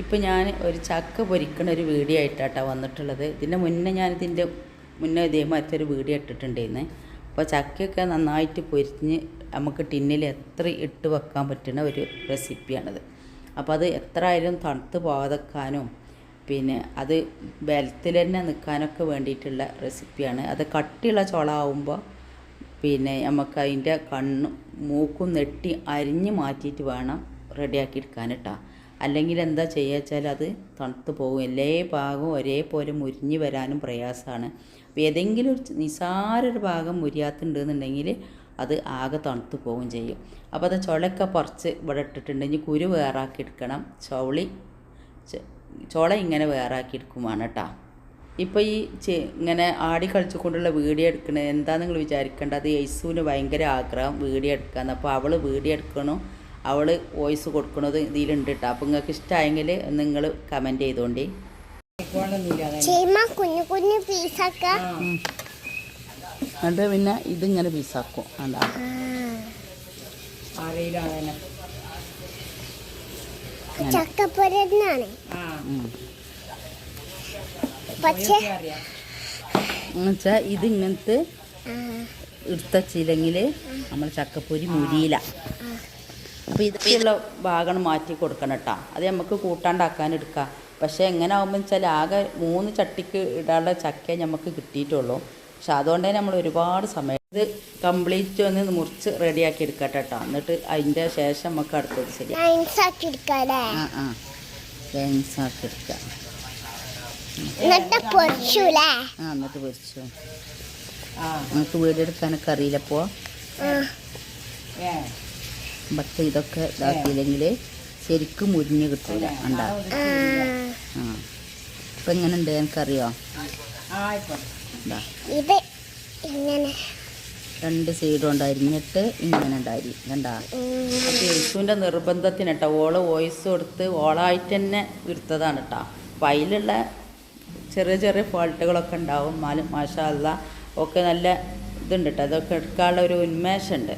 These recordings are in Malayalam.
ഇപ്പം ഞാൻ ഒരു ചക്ക പൊരിക്കണ ഒരു വീഡിയോ ആയിട്ടാട്ടോ വന്നിട്ടുള്ളത്. ഇതിന്റെ മുന്നേ ഞാൻ ഇതിന്റെ മുന്നേ ഇതേമാതിരത്തെ ഒരു വീഡിയോ ഇട്ടിട്ടുണ്ടായിരുന്നു. അപ്പോൾ ചക്കയൊക്കെ നന്നായിട്ട് പൊരിഞ്ഞ് നമുക്ക് ടിന്നിൽ എത്ര ഇട്ട് വെക്കാൻ പറ്റുന്ന ഒരു റെസിപ്പിയാണിത്. അപ്പോൾ അത് എത്ര ആയാലും തണുത്ത് പോകാതെക്കാനും പിന്നെ അത് ബലത്തിൽ തന്നെ നിൽക്കാനൊക്കെ വേണ്ടിയിട്ടുള്ള റെസിപ്പിയാണ്. അത് കട്ടിയുള്ള ചോള ആവുമ്പോൾ പിന്നെ നമുക്ക് അതിന്റെ കണ്ണും മൂക്കും നെട്ടി അരിഞ്ഞ് മാറ്റിയിട്ട് വേണം റെഡിയാക്കി എടുക്കാൻ കേട്ടോ അല്ലെങ്കിൽ എന്താ ചെയ്യുക വെച്ചാൽ അത് തണുത്ത് പോകും. എല്ലാ ഭാഗവും ഒരേപോലെ മുരിഞ്ഞ് വരാനും പ്രയാസമാണ്. അപ്പോൾ ഏതെങ്കിലും ഒരു നിസാര ഒരു ഭാഗം മുരിയാത്തുണ്ടെന്നുണ്ടെങ്കിൽ അത് ആകെ തണുത്ത് പോവുകയും ചെയ്യും. അപ്പോൾ അത് ചുളയൊക്കെ പറിച്ച് ഇവിടെ ഇട്ടിട്ടുണ്ടെങ്കിൽ കുരു വേറാക്കി എടുക്കണം. ചവളി ചുള ഇങ്ങനെ വേറാക്കി എടുക്കുമാണ് കേട്ടോ ഇപ്പോൾ ഈ ഇങ്ങനെ ആടി കളിച്ചുകൊണ്ടുള്ള വീഡിയോ എടുക്കണത് എന്താ നിങ്ങൾ വിചാരിക്കേണ്ടത്? യേശുവിന് ഭയങ്കര ആഗ്രഹം വീഡിയോ എടുക്കാമെന്ന് അപ്പോൾ അവൾ വീഡിയോ എടുക്കണു? അവൾ വോയിസ് കൊടുക്കുന്നത് ഇതിലുണ്ട് കേട്ടോ അപ്പം നിങ്ങൾക്ക് ഇഷ്ടമായെങ്കിൽ നിങ്ങൾ കമന്റ് ചെയ്തോണ്ടേ. കുഞ്ഞു കുഞ്ഞു പീസൊക്കെ എന്നിട്ട് പിന്നെ ഇതിങ്ങനെ പീസാക്കും അതാ. ചക്കപ്പുരന്നാണ്. പക്ഷെ എന്നുവെച്ചാൽ ഇതിങ്ങനത്തെ എടുത്തച്ചില്ലെങ്കിൽ നമ്മൾ ചക്കപ്പൊരി മുരിയില്ല അപ്പോൾ ഇതൊക്കെയുള്ള ഭാഗം മാറ്റി കൊടുക്കണം കേട്ടോ അത് നമുക്ക് കൂട്ടാണ്ടാക്കാൻ എടുക്കാം പക്ഷേ എങ്ങനെ ആകുമ്പോൾ വെച്ചാൽ ആകെ മൂന്ന് ചട്ടിക്ക് ഇടാനുള്ള ചക്ക നമുക്ക് കിട്ടിയിട്ടുള്ളൂ. പക്ഷെ അതുകൊണ്ട് തന്നെ നമ്മൾ ഒരുപാട് സമയം ഇത് കംപ്ലീറ്റ് ഒന്ന് മുറിച്ച് റെഡിയാക്കി എടുക്കട്ടെ കേട്ടോ എന്നിട്ട് അതിന്റെ ശേഷം നമുക്ക് അടുത്തത് ശരി. ആ ആ. ആക്കി എടുക്കാം ആ എന്നിട്ട് പൊരിച്ചു. നമുക്ക് വീടെടുക്കാനൊക്കെ അറിയില്ലപ്പോൾ പക്ഷെ ഇതൊക്കെ ഇതാക്കിയില്ലെങ്കിൽ ശരിക്കും മുരിഞ്ഞ് കിട്ടില്ല ഉണ്ടാ ആ, ഇപ്പം എങ്ങനെ ഉണ്ട്? എനിക്കറിയോ? രണ്ട് സൈഡും ഉണ്ടായിരുന്നിട്ട് അരിഞ്ഞിട്ട് ഇങ്ങനെ ഉണ്ടായി. കണ്ടാ? യേശുവിന്റെ നിർബന്ധത്തിന് കേട്ടോ ഓൾ വോയിസ് കൊടുത്ത് ഓളായിട്ട് തന്നെ എടുത്തതാണ് കേട്ടോ അപ്പം അതിലുള്ള ചെറിയ ചെറിയ ഫോൾട്ടുകളൊക്കെ ഉണ്ടാവും. മാലും മാഷാ അല്ല ഒക്കെ നല്ല ഇതുണ്ട് കേട്ടോ അതൊക്കെ എടുക്കാനുള്ള ഒരു ഉന്മേഷമുണ്ട്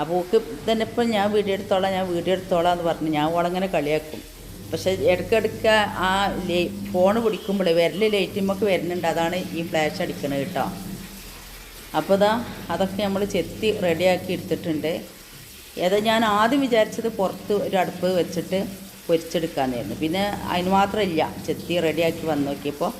അപ്പോൾ ഓക്ക് തന്നെ ഇപ്പം ഞാൻ വീഡിയോ എടുത്തോളാം ഞാൻ വീഡിയോ എടുത്തോളാം എന്ന് പറഞ്ഞു ഞാൻ ഓളങ്ങനെ കളിയാക്കും. പക്ഷെ ഇടയ്ക്കിടയ്ക്ക് ആ ലേ ഫോൺ പിടിക്കുമ്പോൾ വിരൽ ലൈറ്റുമ്മക്ക് വരുന്നുണ്ട്. അതാണ് ഈ ഫ്ലാഷ് അടിക്കണത് കേട്ടോ. അപ്പോൾ ഇതാ അതൊക്കെ നമ്മൾ ചെത്തി റെഡിയാക്കി എടുത്തിട്ടുണ്ട്. ഏതാ ഞാൻ ആദ്യം വിചാരിച്ചത് പുറത്ത് ഒരു അടുപ്പ് വെച്ചിട്ട് പൊരിച്ചെടുക്കാമെന്നായിരുന്നു പിന്നെ അതിന് മാത്രമില്ല ചെത്തി റെഡിയാക്കി വന്ന് നോക്കിയപ്പോൾ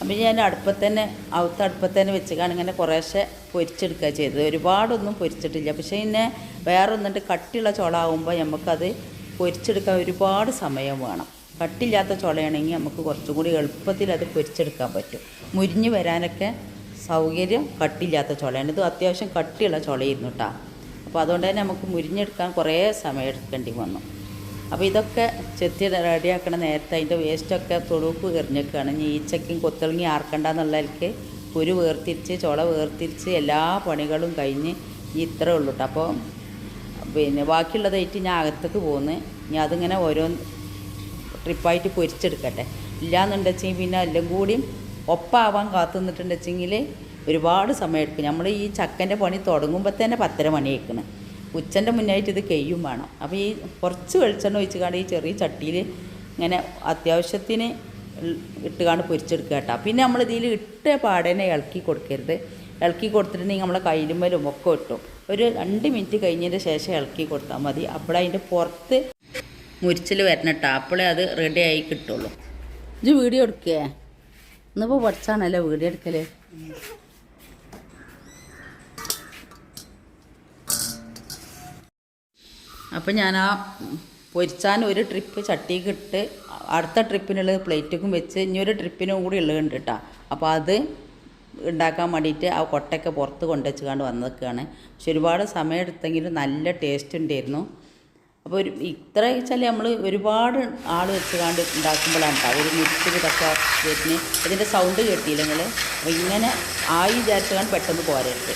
അപ്പം ഞാൻ അടുപ്പത്ത് തന്നെ അവിടുത്തെ അടുപ്പത്ത് തന്നെ വെച്ചുകാണ് ഇങ്ങനെ കുറേശ്ശെ പൊരിച്ചെടുക്കുക ചെയ്തത്. ഒരുപാടൊന്നും പൊരിച്ചിട്ടില്ല. പക്ഷേ പിന്നെ വേറെ ഒന്നിട്ട് കട്ടിയുള്ള ചോള ആകുമ്പോൾ നമുക്കത് പൊരിച്ചെടുക്കാൻ ഒരുപാട് സമയം വേണം. കട്ടില്ലാത്ത ചുളയാണെങ്കിൽ നമുക്ക് കുറച്ചും കൂടി എളുപ്പത്തിൽ അത് പൊരിച്ചെടുക്കാൻ പറ്റും. മുരിഞ്ഞ് വരാനൊക്കെ സൗകര്യം കട്ടില്ലാത്ത ചുളയാണ്. ഇത് അത്യാവശ്യം കട്ടിയുള്ള ചുളയിരുന്നു കേട്ടോ അപ്പോൾ അതുകൊണ്ട് തന്നെ നമുക്ക് മുരിഞ്ഞെടുക്കാൻ കുറേ സമയം എടുക്കേണ്ടി വന്നു. അപ്പോൾ ഇതൊക്കെ ചെത്തി റെഡിയാക്കണ നേരത്തെ അതിന്റെ വേസ്റ്റൊക്കെ തൊടുപ്പ് എറിഞ്ഞേക്കാണ്. ഇനി ഈച്ചക്കും കൊത്തിളങ്ങി ആർക്കണ്ടെന്നുള്ളതിലേക്ക് കുരു വേർതിരിച്ച് ചുള വേർതിരിച്ച് എല്ലാ പണികളും കഴിഞ്ഞ് ഇനി ഇത്രേ ഉള്ളൂ കേട്ടോ അപ്പോൾ പിന്നെ ബാക്കിയുള്ളതായിട്ട് ഞാൻ അകത്തേക്ക് പോകുന്നു ഇനി അതിങ്ങനെ ഓരോ ട്രിപ്പായിട്ട് പൊരിച്ചെടുക്കട്ടെ. ഇല്ലാന്നുണ്ടെച്ചെങ്കിൽ പിന്നെ എല്ലാം കൂടിയും ഒപ്പാവാൻ കാത്തു ഒരുപാട് സമയം എടുക്കും നമ്മൾ ഈ ചക്കന്റെ പണി തുടങ്ങുമ്പോൾ തന്നെ പത്തര മണിയേക്കണ് ഉച്ചന്റെ മുന്നായിട്ട് ഇത് കെയ്യും വേണം. അപ്പോൾ ഈ കുറച്ച് വെളിച്ചെണ്ണ ഒഴിച്ചുകൊണ്ട് ഈ ചെറിയ ചട്ടിയിൽ ഇങ്ങനെ അത്യാവശ്യത്തിന് ഇട്ടുകാണ്ട് പൊരിച്ചെടുക്കുക കേട്ടോ. പിന്നെ നമ്മൾ ഇതിൽ ഇട്ട പാടനെ ഇളക്കി കൊടുക്കരുത്. ഇളക്കി കൊടുത്തിട്ടുണ്ടെങ്കിൽ നമ്മളെ കയ്യിലുമ്മലും ഒക്കെ ഇട്ടും ഒരു രണ്ട് മിനിറ്റ് കഴിഞ്ഞതിന്റെ ശേഷം ഇളക്കി കൊടുത്താൽ മതി. അപ്പോൾ അതിന്റെ പുറത്ത് മുരിച്ചിൽ വരണം കേട്ടോ അപ്പോഴേ അത് റെഡി ആയി കിട്ടുള്ളൂ. ഇത് വീഡിയോ എടുക്കേ? ഇന്നിപ്പോൾ പഠിച്ചാണല്ലോ വീഡിയോ എടുക്കൽ? അപ്പം ഞാൻ ആ പൊരിച്ചാൻ ഒരു ട്രിപ്പ് ചട്ടിക്ക് ഇട്ട് അടുത്ത ട്രിപ്പിനുള്ളത് പ്ലേറ്റിക്കും വെച്ച് ഇനി ഒരു ട്രിപ്പിനും കൂടി ഉള്ളതുണ്ട് കേട്ടോ അപ്പോൾ അത് ഉണ്ടാക്കാൻ വേണ്ടിയിട്ട് ആ കൊട്ടയൊക്കെ പുറത്ത് കൊണ്ടുവച്ചുകൊണ്ട് വന്നേക്കാണ്. പക്ഷെ ഒരുപാട് സമയം നല്ല ടേസ്റ്റ് ഉണ്ടായിരുന്നു അപ്പോൾ ഒരു ഇത്ര വെച്ചാൽ നമ്മൾ ഒരുപാട് ആൾ വെച്ചുകൊണ്ട് ഉണ്ടാക്കുമ്പോഴാണ് കേട്ടോ ഒരു മിക്സ് ഇതൊക്കെ വരുന്നത് ഇതിന്റെ സൗണ്ട് കിട്ടിയില്ലെങ്കിൽ അപ്പോൾ ഇങ്ങനെ ആയി വിചാരിച്ചുകൊണ്ട് പെട്ടെന്ന് പോരരുത്.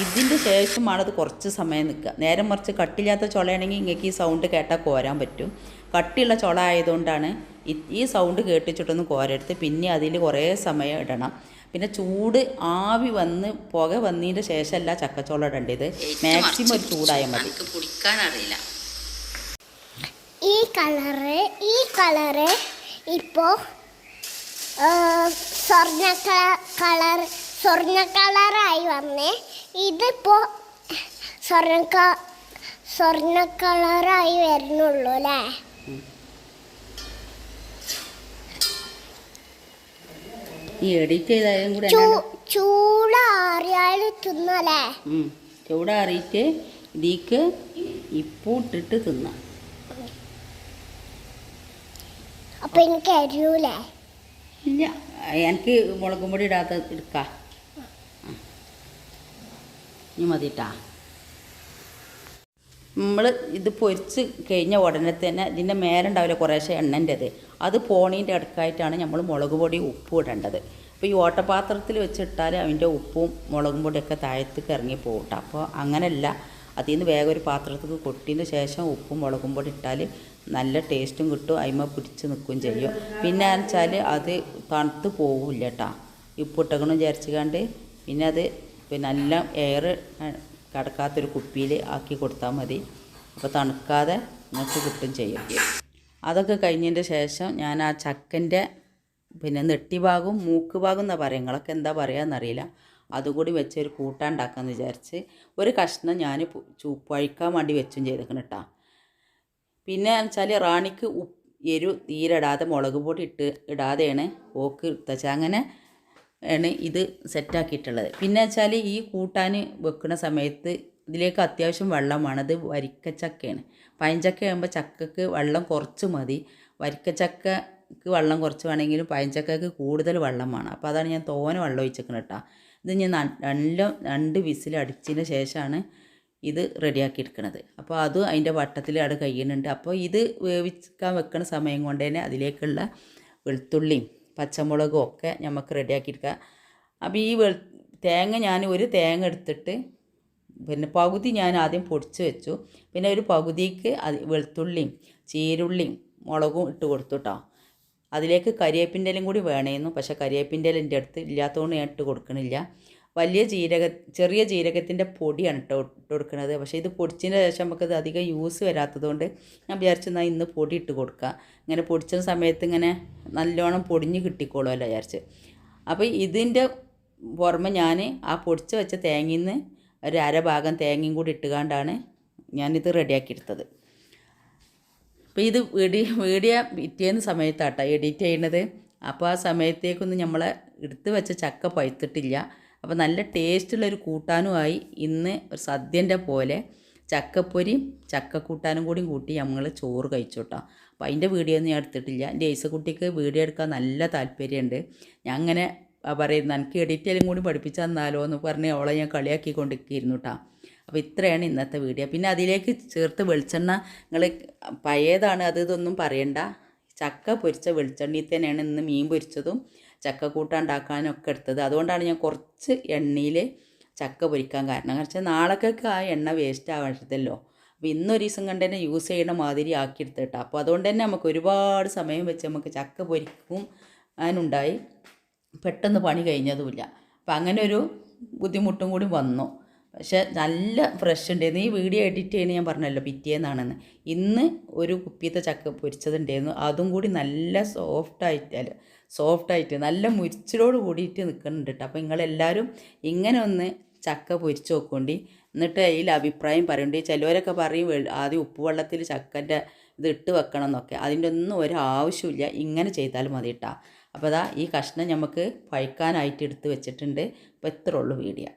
ഇതിന്റെ ശേഷമാണത് കുറച്ച് സമയം നിൽക്കുക. നേരം മറിച്ച് കട്ടില്ലാത്ത ചുളയാണെങ്കിൽ ഇങ്ങക്ക് ഈ സൗണ്ട് കേട്ടാൽ കോരാൻ പറ്റും. കട്ടിയുള്ള ചുള ആയതുകൊണ്ടാണ് ഈ- സൗണ്ട് കേട്ടിച്ചിട്ടൊന്ന് കോരെടുത്ത് പിന്നെ അതിൽ കുറേ സമയം ഇടണം. പിന്നെ ചൂട് ആവി വന്ന് പുക വന്നതിന്റെ ശേഷമല്ല ചക്കച്ചോള ഇടേണ്ടത്. മാക്സിമം ഒരു ചൂടായാൽ മതി. അറിയില്ല ഈ കളറ് ഈ കളറ് ഇപ്പോ സ്വർണ കളർ സ്വർണ കളറായി വന്നേ. ഇതിപ്പോ സ്വർണ ക- സ്വർണ കളറായി വരുന്നുള്ളൂ അല്ലേ? ചൂടാറിയാൽ തിന്നല്ലേ. ചൂടാറിയിട്ട് ഇതിക്ക് ഇപ്പൂ ഇട്ടിട്ട് തിന്നാം. അപ്പൊ എനിക്ക് അരിയൂലേ? ഇല്ല എനിക്ക് മുളകും പൊടി ഇടാത്ത എടുക്കാം. ഇനി മതിട്ടാ. നമ്മൾ ഇത് പൊരിച്ച് കഴിഞ്ഞ ഉടനെ തന്നെ ഇതിന്റെ മേലുണ്ടാവില്ല കുറേശ്ശെ എണ്ണന്റെത്. അത് പോണീന്റെ അടുക്കായിട്ടാണ് നമ്മൾ മുളക് പൊടി ഉപ്പും ഇടേണ്ടത്. അപ്പോൾ ഈ ഓട്ടപാത്രത്തിൽ വെച്ചിട്ടാൽ അതിന്റെ ഉപ്പും മുളകും പൊടിയൊക്കെ താഴത്തേക്ക് ഇറങ്ങി പോകും ട്ടോ. അപ്പോൾ അങ്ങനെയല്ല അതിൽ നിന്ന് വേഗം ഒരു പാത്രത്തിൽ കൊട്ടിയതിന് ശേഷം ഉപ്പും മുളകും പൊടി ഇട്ടാൽ നല്ല ടേസ്റ്റും കിട്ടും. അതിമ പിടിച്ച് നിൽക്കുകയും ചെയ്യും. പിന്നെ വെച്ചാൽ അത് തണുത്ത് പോവില്ല കേട്ടോ ഉപ്പിട്ടക്കണം വിചാരിച്ചുകൊണ്ട് പിന്നെ അത് പിന്നെ നല്ല എയർ കടക്കാത്തൊരു കുപ്പിയിൽ ആക്കി കൊടുത്താൽ മതി. അപ്പോൾ തണുക്കാതെ നിങ്ങൾക്ക് കിട്ടും ചെയ്യും. അതൊക്കെ കഴിഞ്ഞതിന്റെ ശേഷം ഞാൻ ആ ചക്കന്റെ പിന്നെ നെട്ടി ഭാഗവും മൂക്ക് ഭാഗം എന്നാ പറയുക നിങ്ങളൊക്കെ എന്താ പറയുകയെന്നറിയില്ല അതുകൂടി വെച്ച് ഒരു കൂട്ടാൻ ഉണ്ടാക്കാമെന്ന് വിചാരിച്ച് ഒരു കഷ്ണം ഞാൻ ചൂ പഴിക്കാൻ വേണ്ടി വെച്ചും ചെയ്തേക്കണം കേട്ടോ പിന്നെ വെച്ചാൽ റാണിക്ക് ഉപ്പ് എരു തീരിടാതെ മുളക് പൊടി ഇട്ട് ഇടാതെയാണ് ഓക്ക് ഇട്ടച്ച. അങ്ങനെ ആണ് ഇത് സെറ്റാക്കിയിട്ടുള്ളത്. പിന്നെ വെച്ചാൽ ഈ കൂട്ടാൻ വെക്കുന്ന സമയത്ത് ഇതിലേക്ക് അത്യാവശ്യം വെള്ളം വേണം ഇത് വരിക്കച്ചക്കയാണ്. പഴഞ്ചക്ക ആകുമ്പോൾ ചക്കക്ക് വെള്ളം കുറച്ച് മതി. വരിക്കച്ചക്കക്ക് വെള്ളം കുറച്ച് വേണമെങ്കിലും പഴഞ്ചക്കക്ക് കൂടുതൽ വെള്ളമാണ്. അപ്പോൾ അതാണ് ഞാൻ തോനെ വെള്ളം ഒഴിച്ചേക്കുന്നത് കേട്ടോ ഇത് ഞാൻ നല്ല രണ്ട് വിസിൽ അടിച്ചതിന് ശേഷമാണ് ഇത് റെഡിയാക്കി എടുക്കുന്നത് അപ്പോൾ അത് അതിന്റെ വട്ടത്തിൽ അവിടെ കഴിയുന്നുണ്ട് അപ്പോൾ ഇത് വേവിക്കാൻ വെക്കുന്ന സമയം കൊണ്ട് തന്നെ അതിലേക്കുള്ള വെളുത്തുള്ളിയും പച്ചമുളകും ഒക്കെ നമുക്ക് റെഡിയാക്കി എടുക്കാം അപ്പോൾ ഈ തേങ്ങ ഞാൻ ഒരു തേങ്ങ എടുത്തിട്ട് പിന്നെ പകുതി ഞാൻ ആദ്യം പൊടിച്ച് വെച്ചു. പിന്നെ ഒരു പകുതിക്ക് അത് വെളുത്തുള്ളിയും ചീരുള്ളിയും മുളകും ഇട്ട് കൊടുത്തു കേട്ടോ അതിലേക്ക് കരിയേപ്പിന്റെ ഇലയും കൂടി വേണമായിരുന്നു. പക്ഷേ കരിയേപ്പിന്റെ ഇല എന്റെ അടുത്ത് ഇല്ലാത്തതുകൊണ്ട് ഞാൻ ഇട്ട് കൊടുക്കണില്ല. വലിയ ജീരക ചെറിയ ജീരകത്തിന്റെ പൊടിയാണ് കേട്ടോ ഇട്ട് കൊടുക്കുന്നത്. പക്ഷേ ഇത് പൊടിച്ചതിന് ശേഷം നമുക്കത് അധികം യൂസ് വരാത്തതുകൊണ്ട് ഞാൻ വിചാരിച്ചു എന്നാൽ ഇന്ന് പൊടി ഇട്ട് കൊടുക്കുക ഇങ്ങനെ പൊടിച്ച സമയത്ത് ഇങ്ങനെ നല്ലോണം പൊടിഞ്ഞ് കിട്ടിക്കോളുമല്ലോ വിചാരിച്ച്. അപ്പോൾ ഇതിന്റെ പുറമെ ഞാൻ ആ പൊടിച്ച് വെച്ച തേങ്ങയിൽ നിന്ന് ഒരു അര ഭാഗം തേങ്ങയും കൂടി ഇട്ടുകൊണ്ടാണ് ഞാനിത് റെഡിയാക്കി എടുത്തത് അപ്പോൾ ഇത് വീഡിയോ വീഡിയോ പിറ്റേന്ന് സമയത്താട്ടോ എഡിറ്റ് ചെയ്യണത് അപ്പോൾ ആ സമയത്തേക്കൊന്നും നമ്മളെ എടുത്ത് വെച്ച ചക്ക പഴുത്തിട്ടില്ല. അപ്പോൾ നല്ല ടേസ്റ്റുള്ളൊരു കൂട്ടാനുമായി ഇന്ന് ഒരു സദ്യന്റെ പോലെ ചക്കപ്പൊരിയും ചക്കക്കൂട്ടാനും കൂടിയും കൂട്ടി നമ്മൾ ചോറ് കഴിച്ചു അപ്പോൾ അതിന്റെ വീഡിയോ ഒന്നും ഞാൻ എടുത്തിട്ടില്ല. എന്റെ കുട്ടിക്ക് വീഡിയോ എടുക്കാൻ നല്ല താല്പര്യമുണ്ട്. ഞാൻ അങ്ങനെ പറയുന്നത് എനിക്ക് എഡിറ്റ് ചെയ്യലും കൂടി പഠിപ്പിച്ചു തന്നാലോ എന്ന് പറഞ്ഞ് അവളെ ഞാൻ കളിയാക്കി കളിയാക്കിക്കൊണ്ടിരിക്കുന്നു കേട്ടോ അപ്പോൾ ഇത്രയാണ് ഇന്നത്തെ വീഡിയോ. പിന്നെ അതിലേക്ക് ചേർത്ത് വെളിച്ചെണ്ണ. നിങ്ങൾ പഴയതാണ് അത് ഇതൊന്നും പറയണ്ട. ചക്ക പൊരിച്ച വെളിച്ചെണ്ണയിൽ തന്നെയാണ് ഇന്ന് മീൻ പൊരിച്ചതും ചക്ക കൂട്ടാണ്ടാക്കാനൊക്കെ എടുത്തത്. അതുകൊണ്ടാണ് ഞാൻ കുറച്ച് എണ്ണയിൽ ചക്ക പൊരിക്കാൻ കാരണം. കാരണം വെച്ചാൽ നാളേക്കൊക്കെ ആ എണ്ണ വേസ്റ്റ് ആവാണ്ടല്ലോ അപ്പോൾ ഇന്നൊരു ദിവസം കണ്ട് തന്നെ യൂസ് ചെയ്യണ മാതിരി ആക്കി എടുത്തിട്ടാ അപ്പോൾ അതുകൊണ്ട് തന്നെ നമുക്ക് ഒരുപാട് സമയം വെച്ച് നമുക്ക് ചക്ക പൊരിക്കും അതിനുണ്ടായി പെട്ടെന്ന് പണി കഴിഞ്ഞതുമില്ല. അപ്പം അങ്ങനെ ഒരു ബുദ്ധിമുട്ടും കൂടി വന്നു. പക്ഷെ നല്ല ഫ്രഷ് ഉണ്ടായിരുന്നു. ഈ വീഡിയോ എഡിറ്റ് ചെയ്യുന്ന ഞാൻ പറഞ്ഞല്ലോ പിറ്റേന്നാണെന്ന്. ഇന്ന് ഒരു കുപ്പിയത്തെ ചക്ക പൊരിച്ചതുണ്ടായിരുന്നു. അതും കൂടി നല്ല സോഫ്റ്റ് ആയിട്ട് സോഫ്റ്റ് ആയിട്ട് നല്ല മുരിച്ചിലോട് കൂടിയിട്ട് നിൽക്കുന്നുണ്ട് കേട്ടോ അപ്പോൾ നിങ്ങളെല്ലാവരും ഇങ്ങനെ ഒന്ന് ചക്ക പൊരിച്ച് നോക്കോണ്ടി. എന്നിട്ട് അതിൽ അഭിപ്രായം പറയണ്ടി. ചിലവരൊക്കെ പറയും ആദ്യം ഉപ്പുവെള്ളത്തിൽ ചക്കന്റെ ഇത് ഇട്ട് വെക്കണം എന്നൊക്കെ. അതിന്റെ ഒന്നും ഒരു ആവശ്യമില്ല. ഇങ്ങനെ ചെയ്താൽ മതി കേട്ടോ അപ്പോൾ അതാ ഈ കഷ്ണം നമുക്ക് പഴുക്കാനായിട്ട് എടുത്ത് വെച്ചിട്ടുണ്ട്. അപ്പോൾ ഇത്രേ ഉള്ളൂ വീഡിയോ